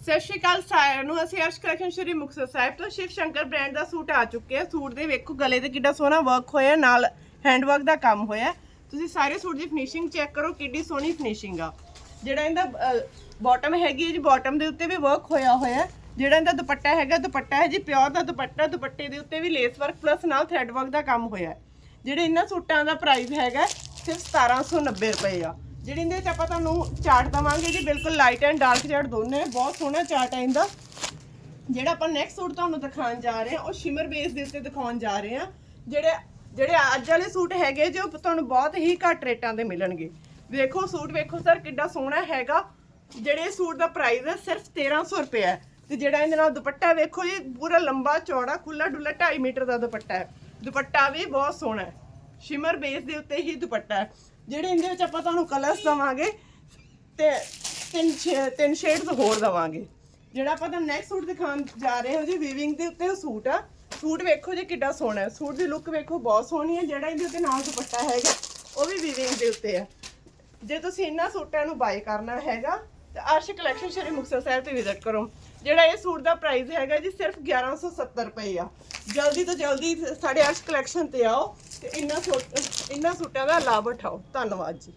ਸਤਿ ਸ਼੍ਰੀ ਅਕਾਲ ਸਾਰਿਆਂ ਨੂੰ। ਅਸੀਂ ਅਰਸ਼ ਕਲੈਕਸ਼ਨ ਸ਼੍ਰੀ ਮੁਕਤਸਰ ਸਾਹਿਬ ਤੋਂ। ਸ਼ਿਵ ਸ਼ੰਕਰ ਬ੍ਰਾਂਡ ਦਾ ਸੂਟ ਆ ਚੁੱਕੇ ਆ ਸੂਟ ਦੇ ਵੇਖੋ, ਗਲੇ ਤੇ ਕਿੱਡਾ ਸੋਹਣਾ ਵਰਕ ਹੋਇਆ, ਨਾਲ ਹੈਂਡ ਵਰਕ ਦਾ ਕੰਮ ਹੋਇਆ ਤੁਸੀਂ ਸਾਰੇ ਸੂਟ ਦੀ ਫਿਨਿਸ਼ਿੰਗ ਚੈੱਕ ਕਰੋ, ਕਿੱਡੀ ਸੋਹਣੀ ਫਿਨਿਸ਼ਿੰਗ ਆ। ਜਿਹੜਾ ਇਹਦਾ ਬਾਟਮ ਹੈਗੀ ਹੈ ਜੀ ਬਾਟਮ ਦੇ ਉੱਤੇ ਵੀ ਵਰਕ ਹੋਇਆ ਹੋਇਆ ਜਿਹੜਾ ਇਹਦਾ ਦੁਪੱਟਾ ਹੈਗਾ, ਦੁਪੱਟਾ ਹੈ ਜੀ ਪਿਓਰ ਦਾ ਦੁਪੱਟਾ, ਦੁਪੱਟੇ ਦੇ ਉੱਤੇ ਵੀ ਲੇਸ ਵਰਕ ਪਲੱਸ ਨਾਲ ਥ੍ਰੈਡ ਵਰਕ ਦਾ ਕੰਮ ਹੋਇਆ ਜਿਹੜੇ ਇਹਨਾਂ ਸੂਟਾਂ ਦਾ ਪ੍ਰਾਈਸ ਹੈਗਾ, ਸਿਰਫ 1790 ਰੁਪਏ ਆ। ਜਿਹੜੀ ਇਹਦੇ ਚ ਆਪਾਂ ਤੁਹਾਨੂੰ ਚਾਰਟ ਦਵਾਂਗੇ ਜੀ, ਬਿਲਕੁਲ ਲਾਈਟ ਐਂਡ ਡਾਰਕ ਚਾਰਟ ਦੋਨੇ, ਬਹੁਤ ਸੋਹਣਾ ਚਾਰਟ ਹੈ ਇਹਦਾ। ਜਿਹੜਾ ਆਪਾਂ ਨੈਕਸਟ ਸੂਟ ਤੁਹਾਨੂੰ ਦਿਖਾਉਣ ਜਾ ਰਹੇ ਹਾਂ, ਉਹ ਸ਼ਿਮਰ ਬੇਸ ਦੇ ਉੱਤੇ ਦਿਖਾਉਣ ਜਾ ਰਹੇ ਹਾਂ। ਜਿਹੜੇ ਜਿਹੜੇ ਅੱਜ ਵਾਲੇ ਸੂਟ ਹੈਗੇ ਜੋ ਤੁਹਾਨੂੰ ਬਹੁਤ ਹੀ ਘੱਟ ਰੇਟਾਂ ਦੇ ਮਿਲਣਗੇ। ਵੇਖੋ ਸੂਟ, ਵੇਖੋ ਸਰ, ਕਿੱਡਾ ਸੋਹਣਾ ਹੈਗਾ। ਜਿਹੜੇ ਸੂਟ ਦਾ ਪ੍ਰਾਈਸ ਹੈ, ਸਿਰਫ 1300 ਰੁਪਏ ਹੈ। ਤੇ ਜਿਹੜਾ ਇਹਦੇ ਨਾਲ ਦੁਪੱਟਾ ਵੇਖੋ ਜੀ, ਪੂਰਾ ਲੰਬਾ ਚੌੜਾ ਖੁੱਲਾ ਡੁੱਲਾ 2.5 ਮੀਟਰ ਦਾ ਦੁਪੱਟਾ ਹੈ। ਦੁਪੱਟਾ ਵੀ ਬਹੁਤ ਸੋਹਣਾ ਹੈ। ਸ਼ਿਮਰ ਬੇਸ ਦੇ ਉੱਤੇ ਹੀ ਦੁਪੱਟਾ ਹੈ। ਜਿਹੜੇ ਇਹਦੇ ਵਿੱਚ ਆਪਾਂ ਤੁਹਾਨੂੰ ਕਲਰਸ ਦਵਾਂਗੇ ਤੇ ਤਿੰਨ ਸ਼ੇ- ਤਿੰਨ ਸ਼ੇਡਸ ਹੋਰ ਦਵਾਂਗੇ। ਜਿਹੜਾ ਆਪਾਂ ਤੁਹਾਨੂੰ ਨੈਕਸਟ ਸੂਟ ਦਿਖਾਉਣ ਜਾ ਰਹੇ ਹਾਂ ਜੀ ਵੀਵਿੰਗ ਦੇ ਉੱਤੇ ਉਹ ਸੂਟ ਆ। ਸੂਟ ਵੇਖੋ ਜੀ ਕਿੱਡਾ ਸੋਹਣਾ ਹੈ। ਸੂਟ ਦੀ ਲੁੱਕ ਵੇਖੋ, ਬਹੁਤ ਸੋਹਣੀ ਹੈ। ਜਿਹੜਾ ਇਹਦੇ ਉੱਤੇ ਨਾਲ ਦੁਪੱਟਾ ਹੈਗਾ, ਉਹ ਵੀ ਵੀਵਿੰਗ ਦੇ ਉੱਤੇ ਹੈ। ਜੇ ਤੁਸੀਂ ਇਹਨਾਂ ਸੂਟਾਂ ਨੂੰ ਬਾਈ ਕਰਨਾ ਹੈਗਾ ਤੇ ਅਰਸ਼ ਕਲੈਕਸ਼ਨ ਸ਼੍ਰੀ ਮੁਕਤਸਰ ਸਾਹਿਬ ਤੇ ਵਿਜ਼ਿਟ ਕਰੋ। ਜਿਹੜਾ ਇਹ ਸੂਟ ਦਾ ਪ੍ਰਾਈਸ ਹੈਗਾ ਜੀ, ਸਿਰਫ 1170 ਰੁਪਏ ਆ। ਜਲਦੀ ਤੋਂ ਜਲਦੀ ਸਾਡੇ ਅਰਸ਼ ਕਲੈਕਸ਼ਨ ਤੇ ਆਓ ਤੇ ਇਹਨਾਂ ਸੂਟ ਇਹਨਾਂ ਸੂਟਾਂ ਦਾ ਲਾਭ ਉਠਾਓ। ਧੰਨਵਾਦ ਜੀ।